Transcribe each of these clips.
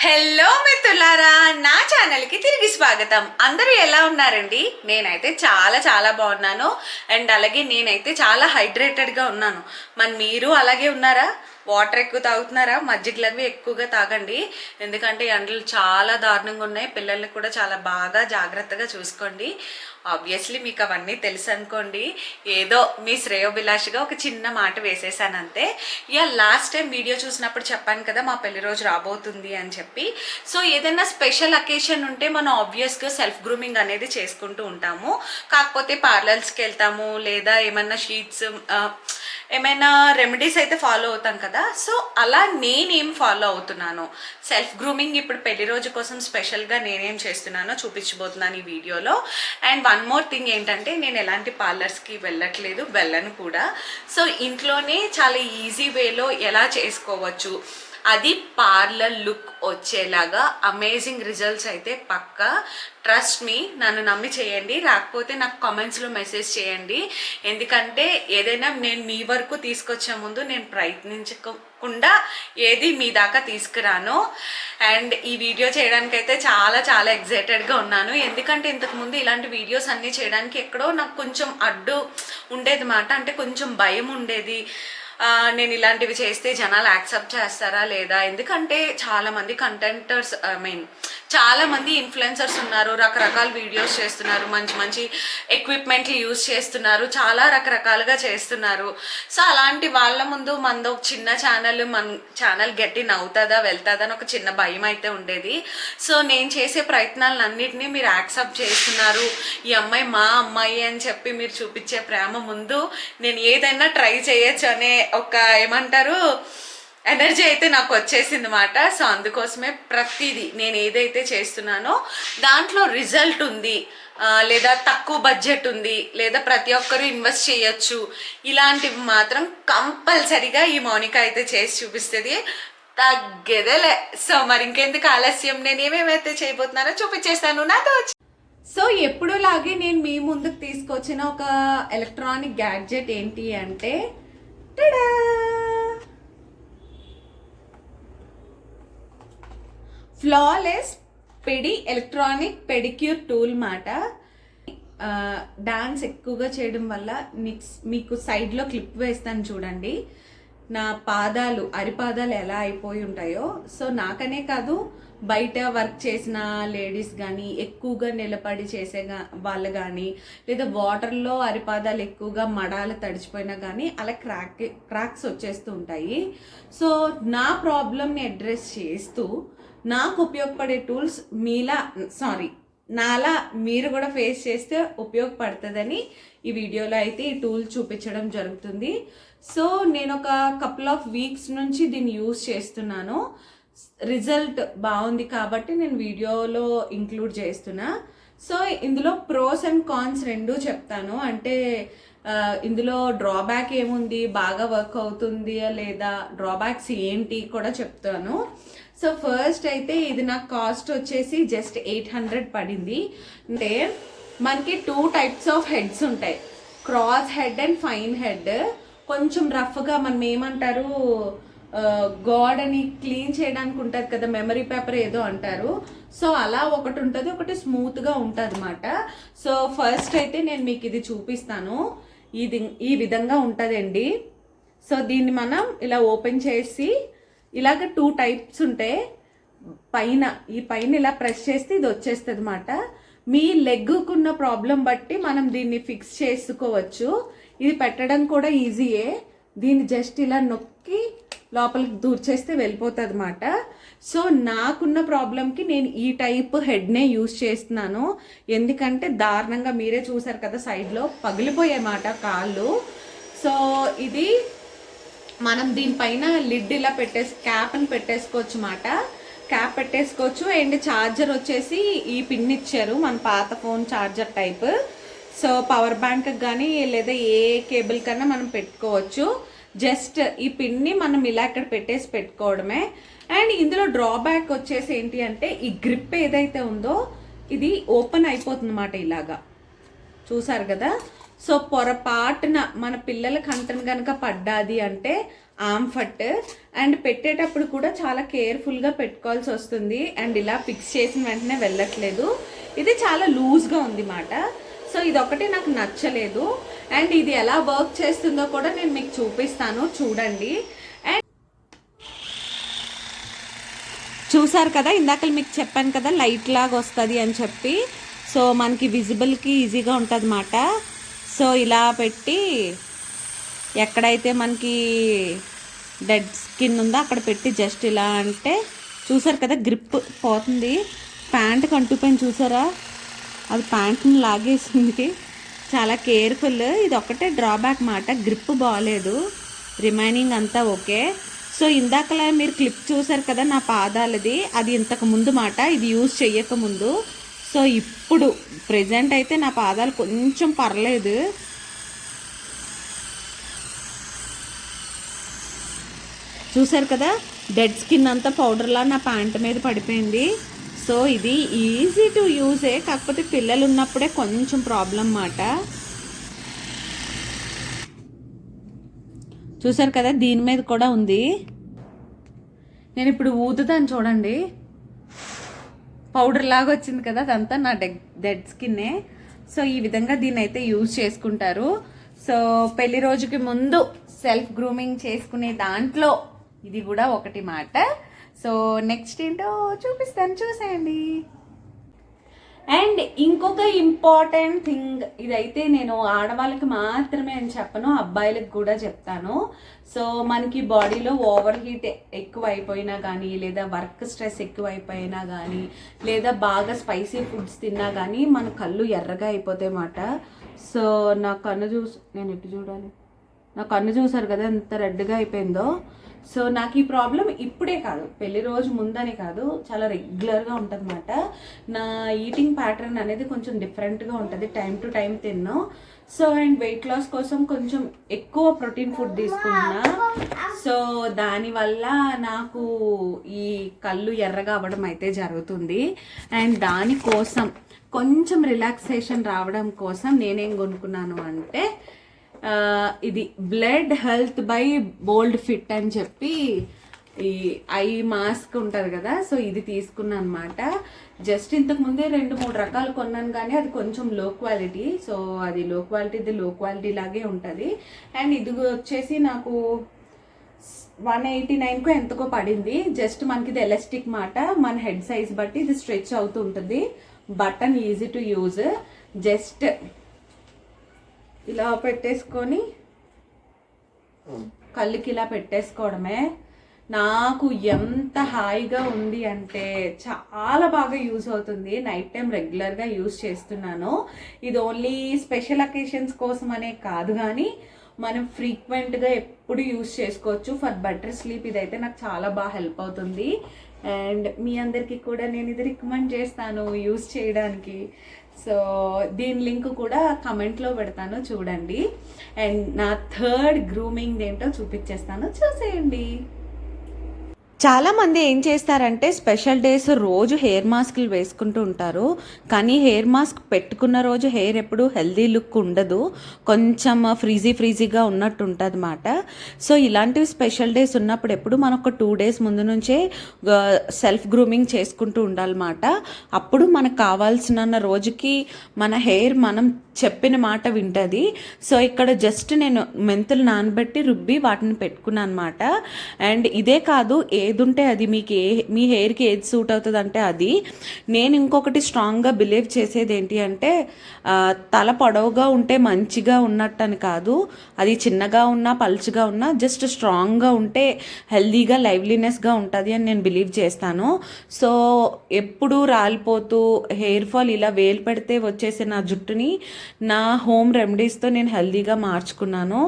Hello మిత్రులారా నా ఛానల్కి తిరిగి స్వాగతం. అందరూ ఎలా ఉన్నారండి? నేనైతే చాలా చాలా బాగున్నాను. అండ్ అలాగే నేనైతే చాలా హైడ్రేటెడ్గా ఉన్నాను. మరి మీరు అలాగే ఉన్నారా? వాటర్ ఎక్కువ తాగుతున్నారా? మజ్జిగలవి అవి ఎక్కువగా తాగండి. ఎందుకంటే ఎండలు చాలా దారుణంగా ఉన్నాయి. పిల్లల్ని కూడా చాలా బాగా జాగ్రత్తగా చూసుకోండి. ఆబ్వియస్లీ మీకు అవన్నీ తెలుసు అనుకోండి. ఏదో మీ శ్రేయోభిలాష్గా ఒక చిన్న మాట వేసేసాను అంతే. ఇక లాస్ట్ టైం వీడియో చూసినప్పుడు చెప్పాను కదా మా పెళ్ళి రోజు రాబోతుంది అని చెప్పి. సో ఏదైనా స్పెషల్ అకేషన్ ఉంటే మనం ఆబ్వియస్గా సెల్ఫ్ గ్రూమింగ్ అనేది చేసుకుంటూ ఉంటాము. కాకపోతే పార్లర్స్కి వెళ్తాము లేదా ఏమన్నా షీట్స్ ఏమైనా రెమెడీస్ అయితే ఫాలో అవుతాం కదా. సో అలా నేనేం ఫాలో అవుతున్నాను. సెల్ఫ్ గ్రూమింగ్ ఇప్పుడు పెళ్ళి రోజు కోసం స్పెషల్గా నేనేం చేస్తున్నానో చూపించబోతున్నాను ఈ వీడియోలో and one one more thing ఏంటంటే నేను ఎలాంటి పార్లర్స్కి వెళ్ళట్లేదు వెళ్ళను కూడా. సో ఇంట్లోనే చాలా ఈజీ వేలో ఎలా చేసుకోవచ్చు? అది పార్లర్ లుక్ వచ్చేలాగా అమేజింగ్ రిజల్ట్స్ అయితే పక్క. ట్రస్ట్ మీ నన్ను నమ్మి చేయండి. రాకపోతే నాకు కామెంట్స్లో మెసేజ్ చేయండి. ఎందుకంటే ఏదైనా నేను మీ వరకు తీసుకొచ్చే ముందు నేను ప్రయత్నించకుండా ఏది మీ దాకా తీసుకురాను. అండ్ ఈ వీడియో చేయడానికైతే చాలా చాలా ఎగ్జైటెడ్గా ఉన్నాను. ఎందుకంటే ఇంతకుముందు ఇలాంటి వీడియోస్ అన్నీ చేయడానికి ఎక్కడో నాకు కొంచెం అడ్డు ఉండేది మాట. అంటే కొంచెం భయం ఉండేది. నేను ఇలాంటివి చేస్తే జనాలు యాక్సెప్ట్ చేస్తారా లేదా? ఎందుకంటే చాలామంది కంటెంటర్స్ ఐ మీన్ చాలామంది ఇన్ఫ్లుయెన్సర్స్ ఉన్నారు రకరకాల వీడియోస్ చేస్తున్నారు మంచి మంచి ఎక్విప్మెంట్లు యూజ్ చేస్తున్నారు చాలా రకరకాలుగా చేస్తున్నారు. సో అలాంటి వాళ్ళ ముందు మనది ఒక చిన్న ఛానల్ మన ఛానల్ గట్టి నవ్వుతుందా వెళ్తుందా అని ఒక చిన్న భయం అయితే ఉండేది. సో నేను చేసే ప్రయత్నాలన్నింటినీ మీరు యాక్సెప్ట్ చేస్తున్నారు. ఈ అమ్మాయి మా అమ్మాయి అని చెప్పి మీరు చూపించే ప్రేమ ముందు నేను ఏదైనా ట్రై చేయొచ్చు అనే ఒక ఏమంటారు ఎనర్జీ అయితే నాకు వచ్చేసింది మాట సో అందుకోసమే ప్రతిదీ నేను ఏదైతే చేస్తున్నానో దాంట్లో రిజల్ట్ ఉంది. లేదా తక్కువ బడ్జెట్ ఉంది లేదా ప్రతి ఒక్కరూ ఇన్వెస్ట్ చేయొచ్చు. ఇలాంటివి మాత్రం కంపల్సరిగా ఈ మౌనిక అయితే చేసి చూపిస్తుంది. తగ్గేదేలే. సో మరి ఇంకెందుకు ఆలస్యం? నేను ఏమేమైతే చేయబోతున్నానో చూపించేస్తాను. నాతో సో ఎప్పుడులాగే నేను మీ ముందుకు తీసుకొచ్చిన ఒక ఎలక్ట్రానిక్ గ్యాడ్జెట్ ఏంటి అంటే flawless pedi electronic pedicure tool మాట. డాన్స్ ఎక్కువగా చేయడం వల్ల నిక్స్ మీకు సైడ్లో క్లిప్ వేస్తాను చూడండి. నా పాదాలు అరిపాదాలు ఎలా అయిపోయి ఉంటాయో. సో నాకనే కాదు బయట వర్క్ చేసిన లేడీస్ కానీ ఎక్కువగా నిలబడి చేసే వాళ్ళు కానీ లేదా వాటర్లో అరిపాదాలు ఎక్కువగా మడాలు తడిచిపోయినా కానీ అలా క్రాక్ క్రాక్స్ వచ్చేస్తూ ఉంటాయి. సో నా ప్రాబ్లమ్ని అడ్రస్ చేస్తూ నాకు ఉపయోగపడే టూల్స్ మీలా సారీ నాలా మీరు కూడా ఫేస్ చేస్తే ఉపయోగపడుతుందని ఈ వీడియోలో అయితే ఈ టూల్ చూపించడం జరుగుతుంది. సో నేను ఒక కపుల్ ఆఫ్ వీక్స్ నుంచి దీన్ని యూస్ చేస్తున్నాను. రిజల్ట్ బాగుంది కాబట్టి నేను వీడియోలో ఇంక్లూడ్ చేస్తున్నా. సో ఇందులో ప్రోస్ అండ్ కాన్స్ రెండు చెప్తాను. అంటే ఇందులో డ్రాబ్యాక్ ఏముంది? బాగా వర్క్ అవుతుంది లేదా డ్రాబ్యాక్స్ ఏంటి కూడా చెప్తాను. సో ఫస్ట్ అయితే ఇది నాకు కాస్ట్ వచ్చేసి జస్ట్ ఎయిట్ హండ్రెడ్ పడింది. అంటే మనకి టూ టైప్స్ ఆఫ్ హెడ్స్ ఉంటాయి. Cross head and fine head. కొంచెం రఫ్గా మనం ఏమంటారు? గోడని క్లీన్ చేయడానికి ఉంటుంది కదా మెమరీ పేపర్ ఏదో అంటారు. సో అలా ఒకటి ఉంటుంది ఒకటి స్మూత్గా ఉంటుంది అనమాట సో ఫస్ట్ అయితే నేను మీకు ఇది చూపిస్తాను. ఇది ఈ విధంగా ఉంటుందండి. సో దీన్ని మనం ఇలా ఓపెన్ చేసి ఇలాగ టూ టైప్స్ ఉంటాయి పైన ఈ పైన ఇలా ప్రెస్ చేస్తే ఇది వచ్చేస్తుంది అనమాట మీ లెగ్కున్న ప్రాబ్లం బట్టి మనం దీన్ని ఫిక్స్ చేసుకోవచ్చు. ఇది పెట్టడం కూడా ఈజీయే. దీన్ని జస్ట్ ఇలా నొక్కి లోపలికి దూర్చేస్తే వెళ్ళిపోతుంది అనమాట సో నాకున్న ప్రాబ్లంకి నేను ఈ టైప్ హెడ్నే యూస్ చేస్తున్నాను. ఎందుకంటే దారుణంగా మీరే చూసారు కదా సైడ్లో పగిలిపోయేమాట కాళ్ళు. సో ఇది మనం దీనిపైన లిడ్ ఇలా పెట్టేసి క్యాప్ని పెట్టేసుకోవచ్చు మాట క్యాప్ పెట్టేసుకోవచ్చు. అండ్ ఛార్జర్ వచ్చేసి ఈ పిన్ ఇచ్చారు మన పాత phone charger type. So power bank కానీ లేదా ఏ కేబుల్ కన్నా మనం పెట్టుకోవచ్చు. జస్ట్ ఈ పిన్ని మనం ఇలా ఇక్కడ పెట్టేసి పెట్టుకోవడమే. అండ్ ఇందులో డ్రాబ్యాక్ వచ్చేసి ఏంటి అంటే ఈ గ్రిప్ ఏదైతే ఉందో ఇది ఓపెన్ అయిపోతుంది అన్నమాట ఇలాగా. చూసారు కదా? సో పొరపాటున మన పిల్లల కంటను కనుక పడ్డాది అంటే ఆమ్ఫట్ అండ్ పెట్టేటప్పుడు కూడా చాలా కేర్ఫుల్గా పెట్టుకోవాల్సి వస్తుంది. అండ్ ఇలా ఫిక్స్ చేసిన వెంటనే వెళ్ళట్లేదు. ఇది చాలా లూజ్గా ఉంది మాట సో ఇది ఒకటి నాకు నచ్చలేదు. అండ్ ఇది ఎలా వర్క్ చేస్తుందో కూడా నేను మీకు చూపిస్తాను. చూడండి. అండ్ చూసారు కదా ఇందాక మీకు చెప్పాను కదా లైట్ లాగా వస్తుంది అని చెప్పి. సో మనకి విజిబుల్కి ఈజీగా ఉంటుంది అన్నమాట సో ఇలా పెట్టి ఎక్కడైతే మనకి డెడ్ స్కిన్ ఉందో అక్కడ పెట్టి జస్ట్ ఇలా అంటే చూసారు కదా గ్రిప్ పోతుంది. ప్యాంట్ కంటుపోయింది చూసారా? అది ప్యాంట్ని లాగేసింది. చాలా కేర్ఫుల్. ఇది ఒక్కటే డ్రాబ్యాక్ మాట. గ్రిప్ బాగాలేదు రిమైనింగ్ అంతా ఓకే. సో ఇందాకలా మీరు క్లిప్ చూసారు కదా నా పాదాలది. అది ఇంతకు ముందు మాట. ఇది యూజ్ చేయకముందు సో ఇప్పుడు ప్రెజెంట్ అయితే నా పాదాలు కొంచెం పర్లేదు. చూసారు కదా? డెడ్ స్కిన్ అంతా పౌడర్లా నా ప్యాంట్ మీద పడిపోయింది. సో ఇది ఈజీ టు యూజే కాకపోతే పిల్లలు ఉన్నప్పుడే కొంచెం ప్రాబ్లం మాట చూసారు కదా దీని మీద కూడా ఉంది. నేను ఇప్పుడు ఊదుతాను చూడండి. పౌడర్ లాగా వచ్చింది కదా అదంతా నా డెడ్ డెడ్ స్కిన్నే సో ఈ విధంగా దీన్ని అయితే యూజ్ చేసుకుంటారు. సో పెళ్ళి రోజుకి ముందు సెల్ఫ్ గ్రూమింగ్ చేసుకునే దాంట్లో ఇది కూడా ఒకటి మాట. సో నెక్స్ట్ ఏంటో చూపిస్తాను చూసేయండి. అండ్ ఇంకొక ఇంపార్టెంట్ థింగ్ ఇదైతే నేను ఆడవాళ్ళకి మాత్రమే అని చెప్పను అబ్బాయిలకు కూడా చెప్తాను. సో మనకి బాడీలో ఓవర్ హీట్ ఎక్కువ అయిపోయినా కానీ లేదా వర్క్ స్ట్రెస్ ఎక్కువ అయిపోయినా కానీ లేదా బాగా స్పైసీ ఫుడ్స్ తిన్నా కానీ మన కళ్ళు ఎర్రగా అయిపోతాయి మాట. సో నా కన్ను చూసి నేను ఎటు చూడాలి? నా కన్ను చూసారు కదా ఎంత రెడ్గా అయిపోయిందో? సో నాకు ఈ ప్రాబ్లం ఇప్పుడే కాదు పెళ్ళి రోజు ముందని కాదు చాలా రెగ్యులర్గా ఉంటుందన్నమాట. నా ఈటింగ్ ప్యాటర్న్ అనేది కొంచెం డిఫరెంట్గా ఉంటుంది టైం టు టైం తిన్నా. సో అండ్ వెయిట్ లాస్ కోసం కొంచెం ఎక్కువ ప్రోటీన్ ఫుడ్ తీసుకున్నా. సో దానివల్ల నాకు ఈ కళ్ళు ఎర్రగా అవ్వడం అయితే జరుగుతుంది. అండ్ దానికోసం కొంచెం రిలాక్సేషన్ రావడం కోసం నేనేం కొనుక్కున్నాను అంటే ఇది blood health by bold fit అని చెప్పి ఈ ఐ మాస్క్ ఉంటుంది కదా సో ఇది తీసుకున్నాను అనమాట జస్ట్ ఇంతకు ముందే రెండు మూడు రకాలు కొన్నాను కానీ అది కొంచెం లో క్వాలిటీ సో అది లో క్వాలిటీది లో క్వాలిటీ లాగే ఉంటుంది. అండ్ ఇది వచ్చేసి నాకు వన్ ఎయిటీ నైన్కో ఎంతకో పడింది. జస్ట్ మనకి ఇది ఎలాస్టిక్ మాట మన హెడ్ సైజ్ బట్టి ఇది స్ట్రెచ్ అవుతూ ఉంటుంది. Button easy to use just ఇలా పెట్టేసుకొని కళ్ళుకి ఇలా పెట్టేసుకోవడమే. నాకు ఎంత హాయిగా ఉంది అంటే చాలా బాగా యూజ్ అవుతుంది. నైట్ టైం రెగ్యులర్గా యూజ్ చేస్తున్నాను. ఇది ఓన్లీ స్పెషల్ అకేషన్స్ కోసం అనే కాదు కానీ మనం ఫ్రీక్వెంట్గా ఎప్పుడు యూజ్ చేసుకోవచ్చు. ఫర్ బెటర్ స్లీప్ ఇదైతే నాకు చాలా బాగా హెల్ప్ అవుతుంది. అండ్ మీ అందరికీ కూడా నేను ఇది రికమెండ్ చేస్తాను యూజ్ చేయడానికి. సో దీని లింక్ కూడా కమెంట్లో పెడతాను చూడండి. అండ్ నా థర్డ్ గ్రూమింగ్ ఏంటో చూపించేస్తాను. చూసేయండి. చాలామంది ఏం చేస్తారంటే స్పెషల్ డేస్ రోజు హెయిర్ మాస్క్లు వేసుకుంటూ ఉంటారు. కానీ హెయిర్ మాస్క్ పెట్టుకున్న రోజు హెయిర్ ఎప్పుడు హెల్దీ లుక్ ఉండదు. కొంచెం ఫ్రీజీ ఫ్రీజీగా ఉన్నట్టు ఉంటుంది అన్నమాట సో ఇలాంటివి స్పెషల్ డేస్ ఉన్నప్పుడు ఎప్పుడు మనం ఒక టూ డేస్ ముందు నుంచే సెల్ఫ్ గ్రూమింగ్ చేసుకుంటూ ఉండాలన్నమాట. అప్పుడు మనకు కావాల్సిన రోజుకి మన హెయిర్ మనం చెప్పిన మాట వింటుంది. సో ఇక్కడ జస్ట్ నేను మెంతులు నానబెట్టి రుబ్బి వాటిని పెట్టుకున్నాను అనమాట అండ్ ఇదే కాదు ఏ ఏది ఉంటే అది మీకు ఏ మీ హెయిర్కి ఏది సూట్ అవుతుంది అంటే అది. నేను ఇంకొకటి స్ట్రాంగ్గా బిలీవ్ చేసేది ఏంటి అంటే తల పొడవుగా ఉంటే మంచిగా ఉన్నట్టు అని కాదు. అది చిన్నగా ఉన్నా పలుచగా ఉన్నా జస్ట్ స్ట్రాంగ్గా ఉంటే హెల్దీగా లైవ్లీనెస్గా ఉంటుంది అని నేను బిలీవ్ చేస్తాను. సో ఎప్పుడూ రాలిపోతూ హెయిర్ ఫాల్ ఇలా వేలు పెడితే వచ్చేసే నా జుట్టుని నా హోమ్ రెమెడీస్తో నేను హెల్దీగా మార్చుకున్నాను.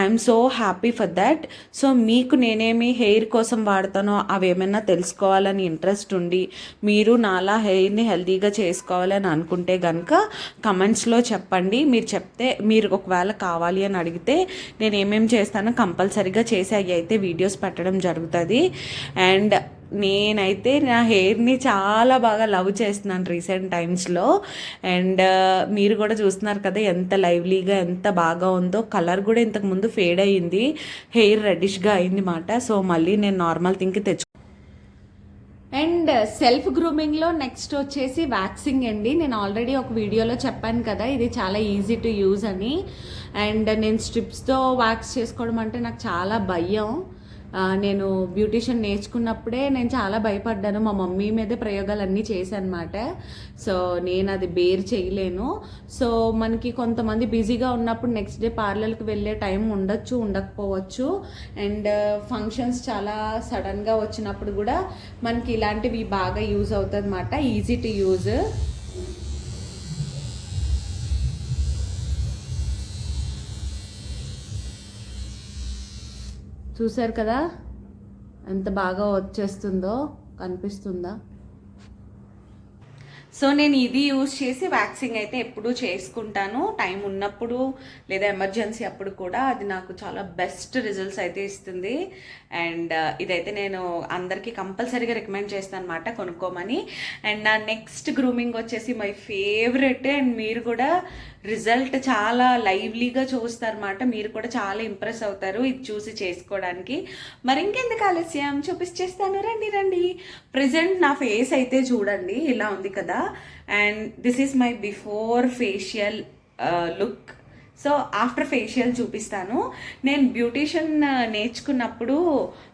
I'm so happy for that. So మీకు నేనేమి హెయిర్ కోసం వాడతాను అవి ఏమైనా తెలుసుకోవాలని ఇంట్రెస్ట్ ఉండి మీరు నాలా హెయిర్ని హెల్దీగా చేసుకోవాలని అనుకుంటే కనుక కమెంట్స్లో చెప్పండి. మీరు చెప్తే మీరు ఒకవేళ కావాలి అని అడిగితే నేను ఏమేమి చేస్తానో కంపల్సరీగా చేసి అవి అయితే వీడియోస్ పెట్టడం జరుగుతుంది. అండ్ నేనైతే నా హెయిర్ని చాలా బాగా లవ్ చేస్తున్నాను రీసెంట్ టైమ్స్లో. అండ్ uh, మీరు కూడా చూస్తున్నారు కదా ఎంత లైవ్లీగా ఎంత బాగా ఉందో. కలర్ కూడా ఇంతకు ముందు ఫేడ్ అయ్యింది. హెయిర్ రెడిష్గా అయింది మాట సో మళ్ళీ నేను నార్మల్ థింక్ తెచ్చు. అండ్ సెల్ఫ్ గ్రూమింగ్లో నెక్స్ట్ వచ్చేసి వ్యాక్సింగ్ అండి. నేను ఆల్రెడీ ఒక వీడియోలో చెప్పాను కదా ఇది చాలా ఈజీ టు యూజ్ అని. అండ్ నేను స్ట్రిప్స్తో వ్యాక్స్ చేసుకోవడం అంటే నాకు చాలా భయం. నేను బ్యూటిషియన్ నేర్చుకున్నప్పుడే నేను చాలా భయపడ్డాను. మా మమ్మీ మీదే ప్రయోగాలన్నీ అన్నీ చేశానమాట. సో నేను అది బేర్ చేయలేను. సో మనకి కొంతమంది బిజీగా ఉన్నప్పుడు నెక్స్ట్ డే పార్లర్కి వెళ్ళే టైం ఉండొచ్చు ఉండకపోవచ్చు. అండ్ ఫంక్షన్స్ చాలా సడన్గా వచ్చినప్పుడు కూడా మనకి ఇలాంటివి బాగా యూజ్ అవుతుంది అనమాట ఈజీ టు యూజ్. చూశారు కదా? ఎంత బాగా వచ్చేస్తుందో కనిపిస్తుందా? సో నేను ఇది యూజ్ చేసి వ్యాక్సింగ్ అయితే ఎప్పుడూ చేసుకుంటాను. టైం ఉన్నప్పుడు లేదా ఎమర్జెన్సీ అప్పుడు కూడా అది నాకు చాలా బెస్ట్ రిజల్ట్స్ అయితే ఇస్తుంది. అండ్ uh, ఇదైతే నేను అందరికీ కంపల్సరీగా రికమెండ్ చేస్తాను అనమాట కొనుక్కోమని. అండ్ నా నెక్స్ట్ గ్రూమింగ్ వచ్చేసి మై ఫేవరెట్ అండ్ మీరు కూడా రిజల్ట్ చాలా లైవ్లీగా చూస్తారన్నమాట. మీరు కూడా చాలా ఇంప్రెస్ అవుతారు ఇది చూసి చేసుకోవడానికి. మరి ఇంకెందుకు ఆలస్యం? చూపించేస్తాను రండి రండి. ప్రజెంట్ నా ఫేస్ అయితే చూడండి ఇలా ఉంది కదా. And this is my before facial look. So after facial చూపిస్తాను. నేను బ్యూటీషియన్ నేర్చుకున్నప్పుడు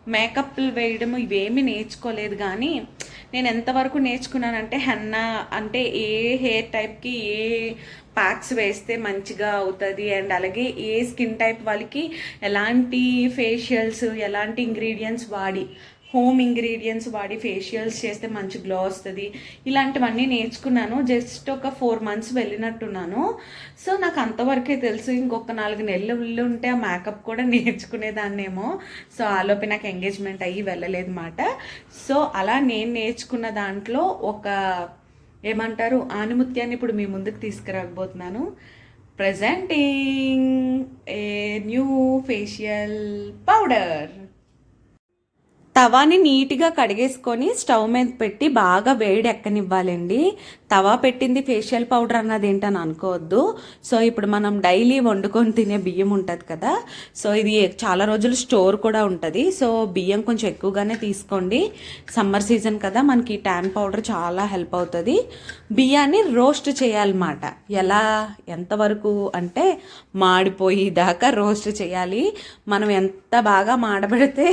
మేకప్లు వేయడం ఇవేమీ నేర్చుకోలేదు కానీ నేను ఎంతవరకు నేర్చుకున్నానంటే హెన్నా అంటే ఏ హెయిర్ టైప్కి ఏ ప్యాక్స్ వేస్తే మంచిగా అవుతుంది అండ్ అలాగే ఏ స్కిన్ టైప్ వాళ్ళకి ఎలాంటి ఫేషియల్స్ ఎలాంటి ఇంగ్రీడియంట్స్ వాడి హోమ్ ఇంగ్రీడియంట్స్ వాడి ఫేషియల్స్ చేస్తే మంచి గ్లో వస్తుంది. ఇలాంటివన్నీ నేర్చుకున్నాను. జస్ట్ ఒక ఫోర్ మంత్స్ వెళ్ళినట్టున్నాను. సో నాకు అంతవరకే తెలుసు. ఇంకొక నాలుగు నెలలు ఉంటే ఆ మేకప్ కూడా నేర్చుకునేదాన్నేమో. సో ఆలోపే నాకు ఎంగేజ్మెంట్ అయ్యి వెళ్ళలేదు మాట సో అలా నేను నేర్చుకున్న దాంట్లో ఒక ఏమంటారు? ఆనిముత్యాన్ని ఇప్పుడు మీ ముందుకు తీసుకురాకపోతున్నాను. Presenting a new facial powder తవాని నీట్గా కడిగేసుకొని స్టవ్ మీద పెట్టి బాగా వేడి ఎక్కనివ్వాలండి తవా పెట్టింది ఫేషియల్ పౌడర్ అన్నది ఏంటని అనుకోవద్దు. సో ఇప్పుడు మనం డైలీ వండుకొని తినే బియ్యం ఉంటుంది కదా. సో ఇది చాలా రోజులు స్టోర్ కూడా ఉంటుంది. సో బియ్యం కొంచెం ఎక్కువగానే తీసుకోండి. సమ్మర్ సీజన్ కదా మనకి ట్యాన్ పౌడర్ చాలా హెల్ప్ అవుతుంది. బియ్యాన్ని రోస్ట్ చేయాలన్నమాట. ఎలా? ఎంతవరకు అంటే మాడిపోయి దాకా రోస్ట్ చేయాలి. మనం ఎంత బాగా మాడబెడితే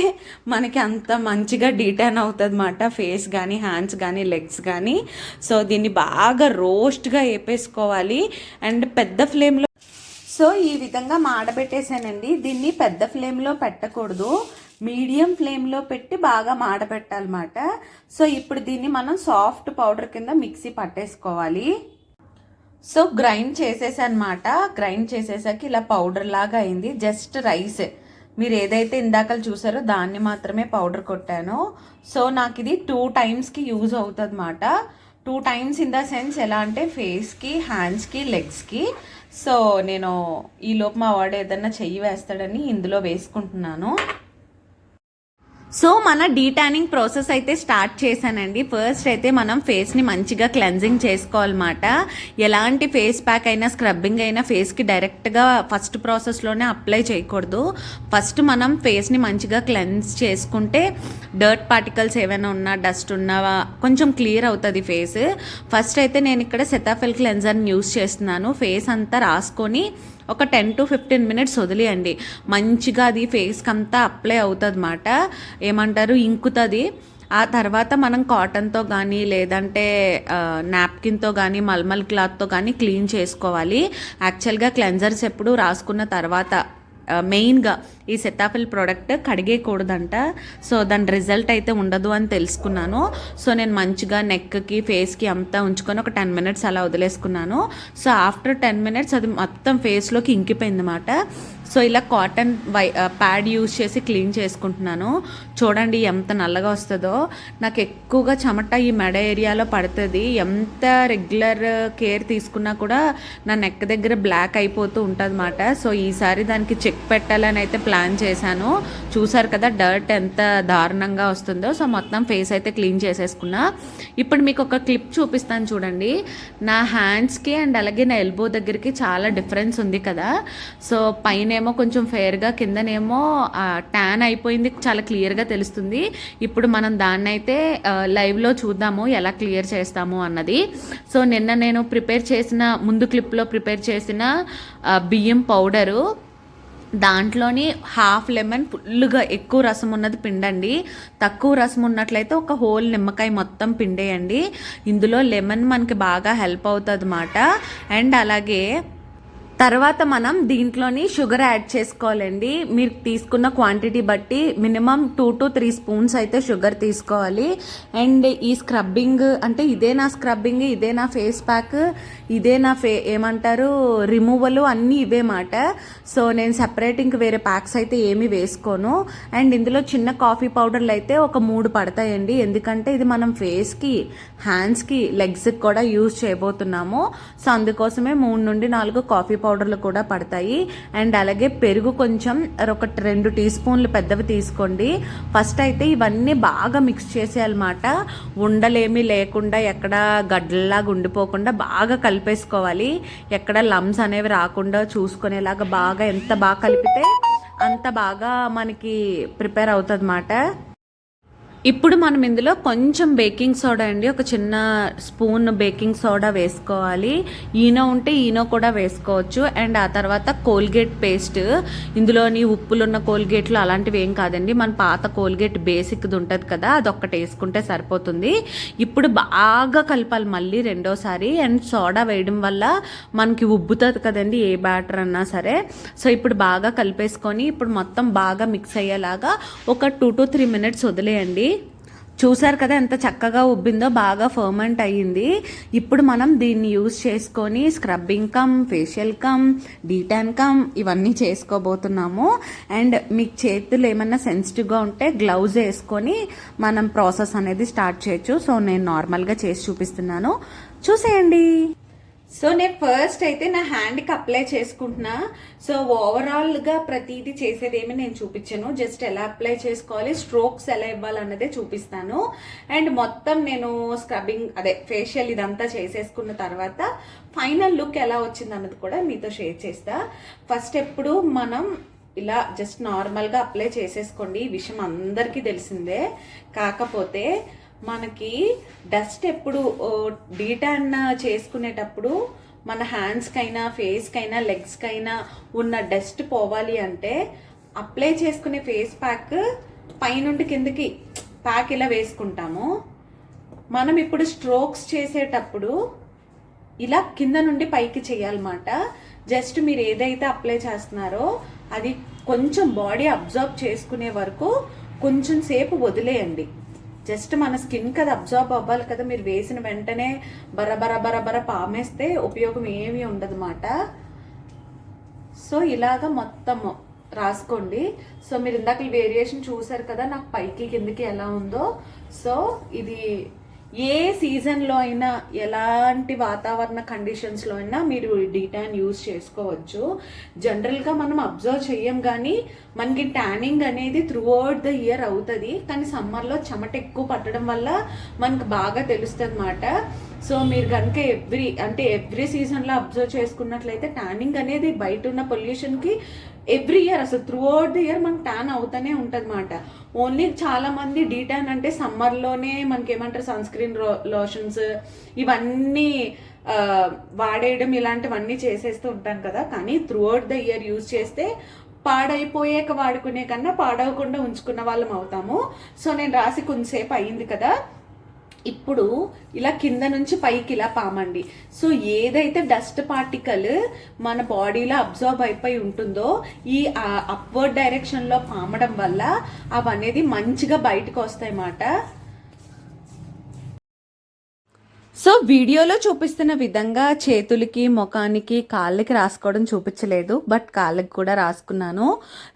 మనకి అంత మంచిగా డీటాన్ అవుతుంది అన్నమాట ఫేస్ కానీ హ్యాండ్స్ కానీ లెగ్స్ కానీ సో దీన్ని బాగా రోస్ట్గా వేపేసుకోవాలి అండ్ పెద్ద ఫ్లేమ్లో సో ఈ విధంగా మాడబెట్టేసానండి. దీన్ని పెద్ద ఫ్లేమ్లో పెట్టకూడదు. మీడియం ఫ్లేమ్లో పెట్టి బాగా మాడబెట్టాలన్నమాట. సో ఇప్పుడు దీన్ని మనం సాఫ్ట్ పౌడర్ కింద మిక్సీ పట్టేసుకోవాలి. సో గ్రైండ్ చేసేసనమాట గ్రైండ్ చేసేసాక ఇలా పౌడర్ లాగా అయింది. Just rice. మీరు ఏదైతే ఇందాకలు చూసారో దాన్ని మాత్రమే పౌడర్ కొట్టాను. సో నాకు ఇది టూ టైమ్స్కి యూజ్ అవుతుంది అన్నమాట two times in the sense ఎలా అంటే ఫేస్కి హ్యాండ్స్కి లెగ్స్కి. సో నేను ఈ లోపు మా వాడు ఏదన్నా చెయ్యి వేస్తాడని ఇందులో వేసుకుంటున్నాను. సో మన డీటానింగ్ ప్రాసెస్ అయితే స్టార్ట్ చేశానండి. ఫస్ట్ అయితే మనం ఫేస్ని మంచిగా క్లెన్జింగ్ చేసుకోవాలన్నమాట. ఎలాంటి ఫేస్ ప్యాక్ అయినా స్క్రబ్బింగ్ అయినా ఫేస్కి డైరెక్ట్గా ఫస్ట్ ప్రాసెస్లోనే అప్లై చేయకూడదు. ఫస్ట్ మనం ఫేస్ని మంచిగా క్లెన్స్ చేసుకుంటే డర్ట్ పార్టికల్స్ ఏమైనా ఉన్నా డస్ట్ ఉన్నా కొంచెం క్లియర్ అవుతుంది ఫేస్ ఫస్ట్ అయితే నేను ఇక్కడ సెతాఫెల్ క్లెన్జర్ని యూస్ చేస్తున్నాను. ఫేస్ అంతా రాసుకొని ఒక టెన్ టు ఫిఫ్టీన్ మినిట్స్ వదిలేయండి. మంచిగా అది ఫేస్కి అంతా అప్లై అవుతుంది అన్నమాట ఏమంటారు? ఇంకుతుంది. ఆ తర్వాత మనం కాటన్తో కానీ లేదంటే నాప్కిన్తో కానీ మల్మల్ క్లాత్తో కానీ క్లీన్ చేసుకోవాలి. యాక్చువల్గా క్లెన్జర్స్ ఎప్పుడు రాసుకున్న తర్వాత మెయిన్గా ఈ సెతాఫిల్ ప్రోడక్ట్ కడిగేయకూడదంట. సో దాని రిజల్ట్ అయితే ఉండదు అని తెలుసుకున్నాను. సో నేను మంచిగా నెక్కి ఫేస్కి అంతా ఉంచుకొని ఒక టెన్ మినిట్స్ అలా వదిలేసుకున్నాను. సో ఆఫ్టర్ టెన్ మినిట్స్ అది మొత్తం ఫేస్లోకి ఇంకిపోయింది అనమాట సో ఇలా కాటన్ వై ప్యాడ్ యూస్ చేసి క్లీన్ చేసుకుంటున్నాను. చూడండి ఎంత నల్లగా వస్తుందో. నాకు ఎక్కువగా చెమట ఈ మెడ ఏరియాలో పడుతుంది. ఎంత రెగ్యులర్ కేర్ తీసుకున్నా కూడా నా నెక్ దగ్గర బ్లాక్ అయిపోతూ ఉంటుంది సో ఈసారి దానికి చెక్ పెట్టాలని అయితే ప్లాన్ చేశాను. చూసారు కదా డర్ట్ ఎంత దారుణంగా వస్తుందో. సో మొత్తం ఫేస్ అయితే క్లీన్ చేసేసుకున్నా. ఇప్పుడు మీకు ఒక క్లిప్ చూపిస్తాను చూడండి. నా హ్యాండ్స్కి అండ్ అలాగే నా ఎల్బో దగ్గరికి చాలా డిఫరెన్స్ ఉంది కదా. సో పైనేమో కొంచెం ఫేర్గా కిందనేమో ట్యాన్ అయిపోయింది చాలా క్లియర్గా తెలుస్తుంది. ఇప్పుడు మనం దాన్ని అయితే లైవ్లో చూద్దాము ఎలా క్లియర్ చేస్తాము అన్నది. సో నిన్న నేను ప్రిపేర్ చేసిన ముందు క్లిప్లో ప్రిపేర్ చేసిన బియ్యం పౌడరు. దాంట్లోని హాఫ్ లెమన్ ఫుల్గా ఎక్కువ రసం ఉన్నది పిండండి. తక్కువ రసం ఉన్నట్లయితే ఒక హోల్ నిమ్మకాయ మొత్తం పిండేయండి. ఇందులో లెమన్ మనకి బాగా హెల్ప్ అవుతుంది అన్నమాట అండ్ అలాగే తర్వాత మనం దీంట్లోని షుగర్ యాడ్ చేసుకోవాలండి. మీరు తీసుకున్న క్వాంటిటీ బట్టి minimum two to three spoons అయితే షుగర్ తీసుకోవాలి. అండ్ ఈ స్క్రబ్బింగ్ అంటే ఇదే నా స్క్రబ్బింగ్ ఇదే నా ఫేస్ ప్యాక్ ఇదే నా ఫే ఏమంటారు రిమూవల్ అన్నీ ఇవే మాట. సో నేను సెపరేట్ ఇంక వేరే ప్యాక్స్ అయితే ఏమీ వేసుకోను. అండ్ ఇందులో చిన్న కాఫీ పౌడర్లు అయితే ఒక మూడు పడతాయండి. ఎందుకంటే ఇది మనం ఫేస్కి హ్యాండ్స్కి లెగ్స్కి కూడా యూజ్ చేయబోతున్నాము. సో అందుకోసమే మూడు నుండి నాలుగు కాఫీ పౌడర్ పౌడర్లు కూడా పడతాయి. అండ్ అలాగే పెరుగు కొంచెం ఒక రెండు టీ స్పూన్లు పెద్దవి తీసుకోండి. ఫస్ట్ అయితే ఇవన్నీ బాగా మిక్స్ చేసేయాలన్నమాట. ఉండలేమి లేకుండా ఎక్కడ గడ్డలాగా ఉండిపోకుండా బాగా కలిపేసుకోవాలి. ఎక్కడ లమ్స్ అనేవి రాకుండా చూసుకునేలాగా బాగా ఎంత బాగా కలిపితే అంత బాగా మనకి ప్రిపేర్ అవుతుంది ఇప్పుడు మనం ఇందులో కొంచెం బేకింగ్ సోడా అండి. ఒక చిన్న స్పూన్ బేకింగ్ సోడా వేసుకోవాలి. ఈనో ఉంటే ఈనో కూడా వేసుకోవచ్చు. అండ్ ఆ తర్వాత కోల్గేట్ పేస్ట్. ఇందులోని ఉప్పులున్న కోల్గేట్లు అలాంటివి ఏం కాదండి. మన పాత కోల్గేట్ బేసిక్ది ఉంటుంది కదా అదొక్కటి వేసుకుంటే సరిపోతుంది. ఇప్పుడు బాగా కలపాలి మళ్ళీ రెండోసారి. అండ్ సోడా వేయడం వల్ల మనకి ఉబ్బుతుంది కదండి ఏ బ్యాటర్ అన్నా సరే. సో ఇప్పుడు బాగా కలిపేసుకొని ఇప్పుడు మొత్తం బాగా మిక్స్ అయ్యేలాగా ఒక టూ టు త్రీ మినిట్స్ వదిలేయండి. చూసారు కదా ఎంత చక్కగా ఉబ్బిందో బాగా ఫర్మెంట్ అయ్యింది. ఇప్పుడు మనం దీన్ని యూజ్ చేసుకొని scrubbing cum facial cum detan cum ఇవన్నీ చేసుకోబోతున్నాము. అండ్ మీకు చేతులు ఏమన్నా సెన్సిటివ్గా ఉంటే గ్లౌజ్ వేసుకొని మనం ప్రాసెస్ అనేది స్టార్ట్ చేయొచ్చు. సో నేను నార్మల్గా చేసి చూపిస్తున్నాను. చూసేయండి. సో నేను ఫస్ట్ అయితే నా హ్యాండ్కి అప్లై చేసుకుంటున్నా. సో ఓవరాల్గా ప్రతిదీ చేసేదేమి నేను చూపించాను. జస్ట్ ఎలా అప్లై చేసుకోవాలి స్ట్రోక్స్ ఎలా ఇవ్వాలన్నదే చూపిస్తాను. అండ్ మొత్తం నేను స్క్రబ్బింగ్ అదే ఫేషియల్ ఇదంతా చేసేసుకున్న తర్వాత ఫైనల్ లుక్ ఎలా వచ్చింది అన్నది కూడా మీతో షేర్ చేస్తా. ఫస్ట్ ఎప్పుడు మనం ఇలా జస్ట్ నార్మల్గా అప్లై చేసేసుకోండి. ఈ విషయం అందరికీ తెలిసిందే. కాకపోతే మనకి డస్ట్ ఎప్పుడు డీటాన్ చేసుకునేటప్పుడు మన హ్యాండ్స్కైనా ఫేస్కైనా లెగ్స్కైనా ఉన్న డస్ట్ పోవాలి అంటే అప్లై చేసుకునే ఫేస్ ప్యాక్ పైనుండి కిందకి ప్యాక్ ఇలా వేసుకుంటాము. మనం ఇప్పుడు స్ట్రోక్స్ చేసేటప్పుడు ఇలా కింద నుండి పైకి చేయాలన్నమాట. జస్ట్ మీరు ఏదైతే అప్లై చేస్తున్నారో అది కొంచెం బాడీ అబ్జర్వ్ చేసుకునే వరకు కొంచెం సేపు వదిలేయండి. జస్ట్ మన స్కిన్ కదా అబ్జర్బ్ అవ్వాలి కదా. మీరు వేసిన వెంటనే బరబర బరబర పామేస్తే ఉపయోగం ఏమీ ఉండదన్నమాట. సో ఇలాగ మొత్తం రాసుకోండి. సో మీరు ఇందాక వేరియేషన్ చూసారు కదా నాకు పైకి కిందకి ఎలా ఉందో. సో ఇది ఏ సీజన్లో అయినా ఎలాంటి వాతావరణ కండిషన్స్లో అయినా మీరు డీటాన్ యూజ్ చేసుకోవచ్చు. జనరల్గా మనం అబ్జర్వ్ చెయ్యం కానీ మనకి ట్యానింగ్ అనేది త్రూ అవుట్ ద ఇయర్ అవుతుంది. కానీ సమ్మర్లో చెమట ఎక్కువ పట్టడం వల్ల మనకు బాగా తెలుస్తుంది అన్నమాట సో మీరు కనుక ఎవ్రీ అంటే ఎవ్రీ సీజన్లో అబ్జర్వ్ చేసుకున్నట్లయితే ట్యానింగ్ అనేది బయట ఉన్న పొల్యూషన్కి ఎవ్రీ ఇయర్ అసలు త్రూ అవుట్ ది ఇయర్ మనకు ట్యాన్ అవుతూనే ఉంటుంది అనమాట ఓన్లీ చాలా మంది డీ ట్యాన్ అంటే సమ్మర్లోనే మనకి ఏమంటారు సన్ స్క్రీన్ లోషన్స్ ఇవన్నీ వాడేయడం ఇలాంటివన్నీ చేసేస్తూ ఉంటాం కదా. కానీ throughout the year use చేస్తే పాడైపోయాక వాడుకునే కన్నా పాడవకుండా ఉంచుకున్న వాళ్ళం అవుతాము. సో నేను రాసి కొంతసేపు అయ్యింది కదా. ఇప్పుడు ఇలా కింద నుంచి పైకి ఇలా పామండి. సో ఏదైతే డస్ట్ పార్టికల్ మన బాడీలో అబ్జర్వ్ అయిపోయి ఉంటుందో ఈ అప్వర్డ్ డైరెక్షన్లో పామడం వల్ల అవనేది మంచిగా బయటకు వస్తాయి అన్నమాట సో వీడియోలో చూపిస్తున్న విధంగా చేతులకి ముఖానికి కాళ్ళకి రాసుకోవడం చూపించలేదు. బట్ కాళ్ళకి కూడా రాసుకున్నాను.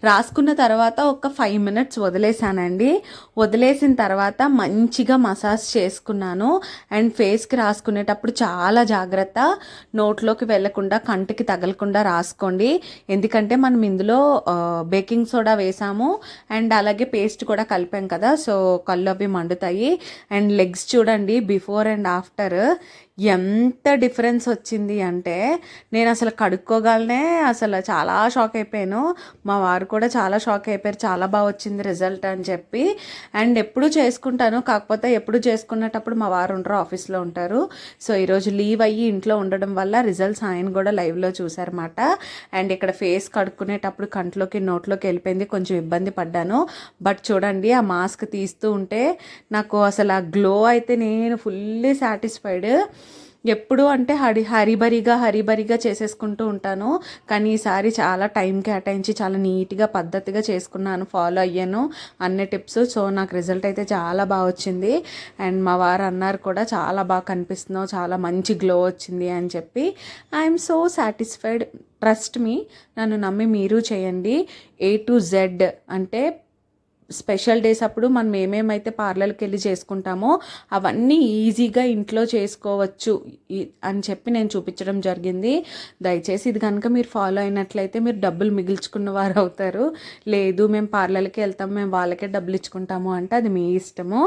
రాసుకున్న తర్వాత ఒక ఫైవ్ మినిట్స్ వదిలేసానండి వదిలేసిన తర్వాత మంచిగా మసాజ్ చేసుకున్నాను. అండ్ ఫేస్కి రాసుకునేటప్పుడు చాలా జాగ్రత్త. నోట్లోకి వెళ్ళకుండా కంటికి తగలకుండా రాసుకోండి. ఎందుకంటే మనం ఇందులో బేకింగ్ సోడా వేసాము. అండ్ అలాగే పేస్ట్ కూడా కలిపాం కదా. సో కళ్ళు అవి మండుతాయి. అండ్ లెగ్స్ చూడండి బిఫోర్ అండ్ ఆఫ్టర్. çocukları ఎంత డిఫరెన్స్ వచ్చింది అంటే నేను అసలు కడుక్కోగలనే అసలు చాలా షాక్ అయిపోయాను. మా వారు కూడా చాలా షాక్ అయిపోయారు. చాలా బాగా వచ్చింది రిజల్ట్ అని చెప్పి. అండ్ ఎప్పుడు చేసుకుంటాను కాకపోతే ఎప్పుడు చేసుకునేటప్పుడు మా వారు ఉంటారు ఆఫీస్లో ఉంటారు. సో ఈరోజు లీవ్ అయ్యి ఇంట్లో ఉండడం వల్ల రిజల్ట్స్ ఆయన కూడా లైవ్లో చూసారన్నమాట అండ్ ఇక్కడ ఫేస్ కడుక్కునేటప్పుడు కంట్లోకి నోట్లోకి వెళ్ళిపోయింది. కొంచెం ఇబ్బంది పడ్డాను. బట్ చూడండి ఆ మాస్క్ తీస్తూ ఉంటే నాకు అసలు ఆ గ్లో అయితే నేను ఫుల్లీ సాటిస్ఫైడ్. ఎప్పుడు అంటే హరి హరిబరిగా హరిబరిగా చేసేసుకుంటూ ఉంటాను. కానీ ఈసారి చాలా టైం కేటాయించి చాలా నీట్గా పద్ధతిగా చేసుకున్నాను. ఫాలో అయ్యాను అన్ని టిప్స్. సో నాకు రిజల్ట్ అయితే చాలా బాగా వచ్చింది. అండ్ మా వారు అన్నారు కూడా చాలా బాగా కనిపిస్తున్నావు. చాలా మంచి గ్లో వచ్చింది అని చెప్పి. I'm so satisfied. Trust me. నన్ను నమ్మి మీరు చేయండి. ఏ టు జెడ్ అంటే స్పెషల్ డేస్ అప్పుడు మనం ఏమేమైతే పార్లర్కి వెళ్ళి చేసుకుంటామో అవన్నీ ఈజీగా ఇంట్లో చేసుకోవచ్చు అని చెప్పి నేను చూపించడం జరిగింది. దయచేసి ఇది కనుక మీరు ఫాలో అయినట్లయితే మీరు డబ్బులు మిగిల్చుకున్న వారు అవుతారు. లేదు మేము పార్లర్కి వెళ్తాం మేము వాళ్ళకే డబ్బులు ఇచ్చుకుంటాము అంటే అది మీ ఇష్టము.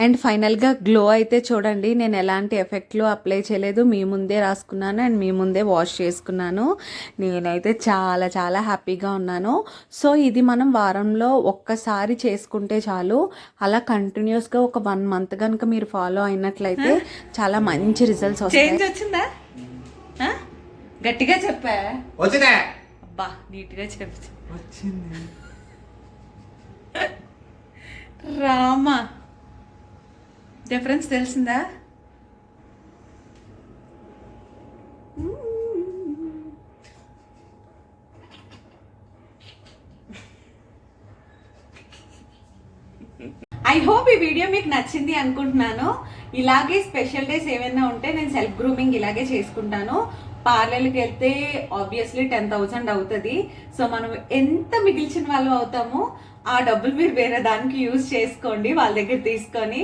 అండ్ ఫైనల్గా గ్లో అయితే చూడండి నేను ఎలాంటి ఎఫెక్ట్లు అప్లై చేయలేదు. మీ ముందే రాసుకున్నాను అండ్ మీ ముందే వాష్ చేసుకున్నాను. నేనైతే చాలా చాలా హ్యాపీగా ఉన్నాను. సో ఇది మనం వారంలో ఒక్కసారి చేసుకుంటే చాలు. అలా కంటిన్యూస్గా ఒక వన్ మంత్ కనుక మీరు ఫాలో అయినట్లయితే చాలా మంచి రిజల్ట్స్ వస్తాయి. చేంజ్ వచ్చిందా? ఆ? గట్టిగా చెప్పా? వచ్చిందే. అబ్బా నీట్గా చెప్పు. వచ్చింది. రామా. డిఫరెన్స్ తెలిసిందా? ఐ హోప్ ఈ వీడియో మీకు నచ్చింది అనుకుంటున్నాను. ఇలాగే స్పెషల్ డేస్ ఏమైనా ఉంటే నేను సెల్ఫ్ గ్రూమింగ్ ఇలాగే చేసుకుంటాను. పార్లర్కి వెళ్తే ఆబ్వియస్లీ టెన్ థౌజండ్ అవుతుంది. సో మనం ఎంత మిగిల్చిన వాళ్ళు అవుతామో ఆ డబ్బులు మీరు వేరే దానికి యూజ్ చేసుకోండి వాళ్ళ దగ్గర తీసుకొని.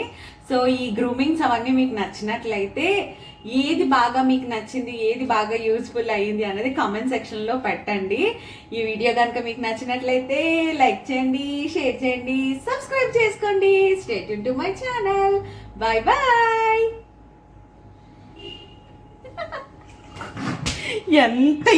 సో ఈ గ్రూమింగ్స్ అవన్నీ మీకు నచ్చినట్లయితే ఏది బాగా మీకు నచ్చింది ఏది బాగా యూస్ఫుల్ అయ్యింది అనేది కామెంట్ సెక్షన్లో పెట్టండి. ఈ వీడియో కనుక మీకు నచ్చినట్లయితే లైక్ చేయండి షేర్ చేయండి సబ్స్క్రైబ్ చేసుకోండి. State to my channel bye bye ఎంత